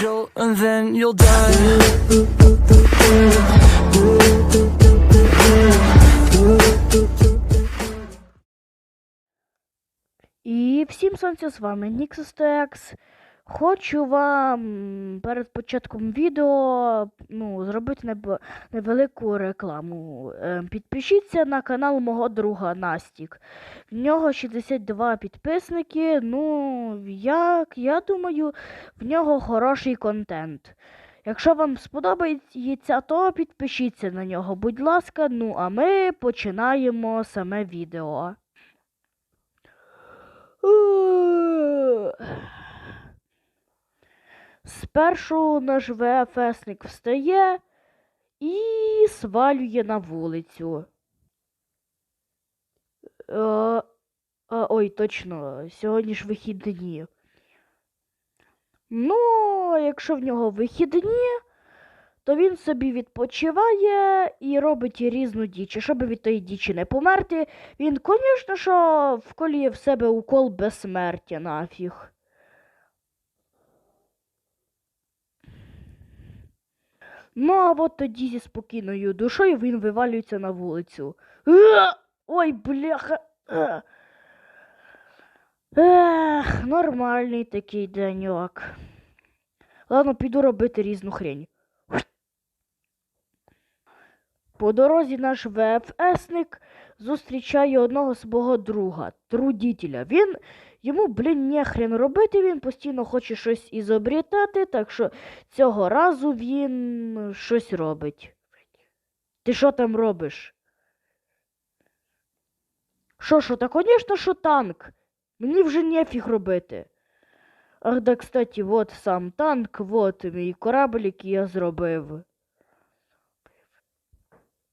jolt, and then you'll die. І всім сонця з вами NixStex. Хочу вам перед початком відео ну, зробити невелику рекламу. Е, Підпишіться на канал мого друга Настік. В нього 62 підписники. Ну, як я думаю, в нього хороший контент. Якщо вам сподобається, то підпишіться на нього, будь ласка. Ну, а ми починаємо саме відео. Спершу наш ВФСник встає і свалює на вулицю. Е, а, ой, точно, сьогодні ж вихідні. Ну, якщо в нього вихідні, то він собі відпочиває і робить різну діч. Щоб від тої дічі не померти, він, звісно, що вколює в себе укол безсмертя нафіг. Ну, а от тоді зі спокійною душою він вивалюється на вулицю. Ой, бляха. Ех, нормальний такий деньок. Ладно, піду робити різну хрень. По дорозі наш ВФСник зустрічає одного свого друга, трудітеля. Він йому, блін, нехрен робити, він постійно хоче щось ізобрітати, так що цього разу він щось робить. Ти що там робиш? Що, що, та, звісно, що танк. Мені вже нефіг робити. Ах, да, кстати, вот сам танк, вот мій корабль, який я зробив.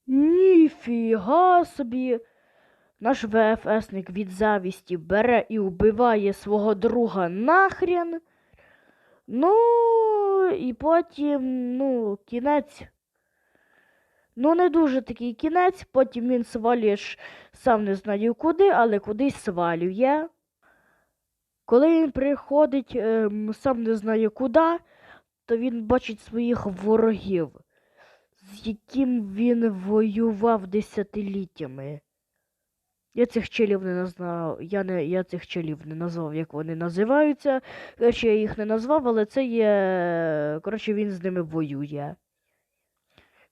Ніфіга собі. Наш ВФСник від завісті бере і вбиває свого друга нахрен. Ну, і потім, ну, кінець. Ну, не дуже такий кінець, потім він свалює сам не знаю куди, але кудись свалює. Коли він приходить ем, сам не знаю куди, то він бачить своїх ворогів, з яким він воював десятиліттями. Я цих челів не назвав, я, не, я цих челів не назвав, як вони називаються. Коротше, я їх не назвав, але це є. Коротше, він з ними воює.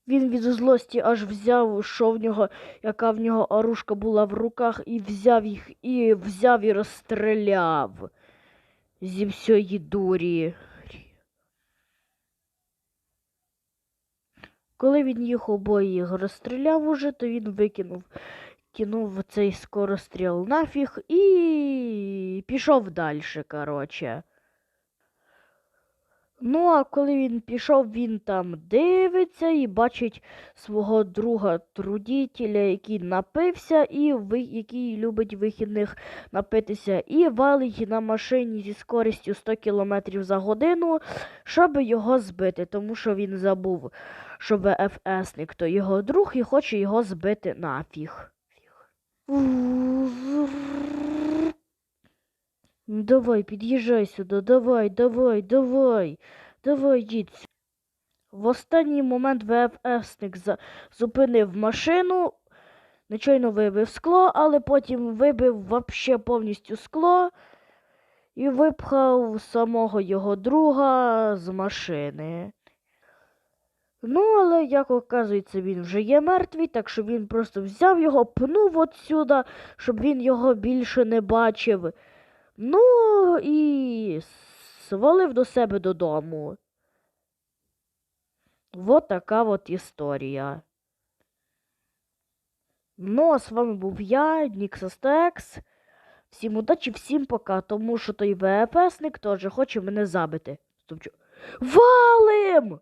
Він від злості аж взяв, що в нього, яка в нього оружка була в руках, і взяв їх, і взяв і розстріляв зі всієї дурі. Коли він їх обоїх розстріляв уже, то він викинув кинув цей скоростріл нафіг і пішов далі, коротше. Ну, а коли він пішов, він там дивиться і бачить свого друга трудітеля, який напився, і ви, який любить вихідних напитися, і валить на машині зі скорістю 100 км за годину, щоб його збити, тому що він забув, що ВФСник то його друг і хоче його збити нафіг. Ну, Давай, під'їжджай сюди, давай, давай, давай, давай, сю- В останній момент ВФСник зупинив машину, нечайно вибив скло, але потім вибив вообще повністю скло і випхав самого його друга з машини. Ну, але, як оказується, він вже є мертвий, так що він просто взяв його, пнув отсюда, щоб він його більше не бачив. Ну і свалив до себе додому. Вот така от історія. Ну, а з вами був я, Ніксостекс. Всім удачі, всім пока, тому що той ВПСник теж хоче мене забити. Валим!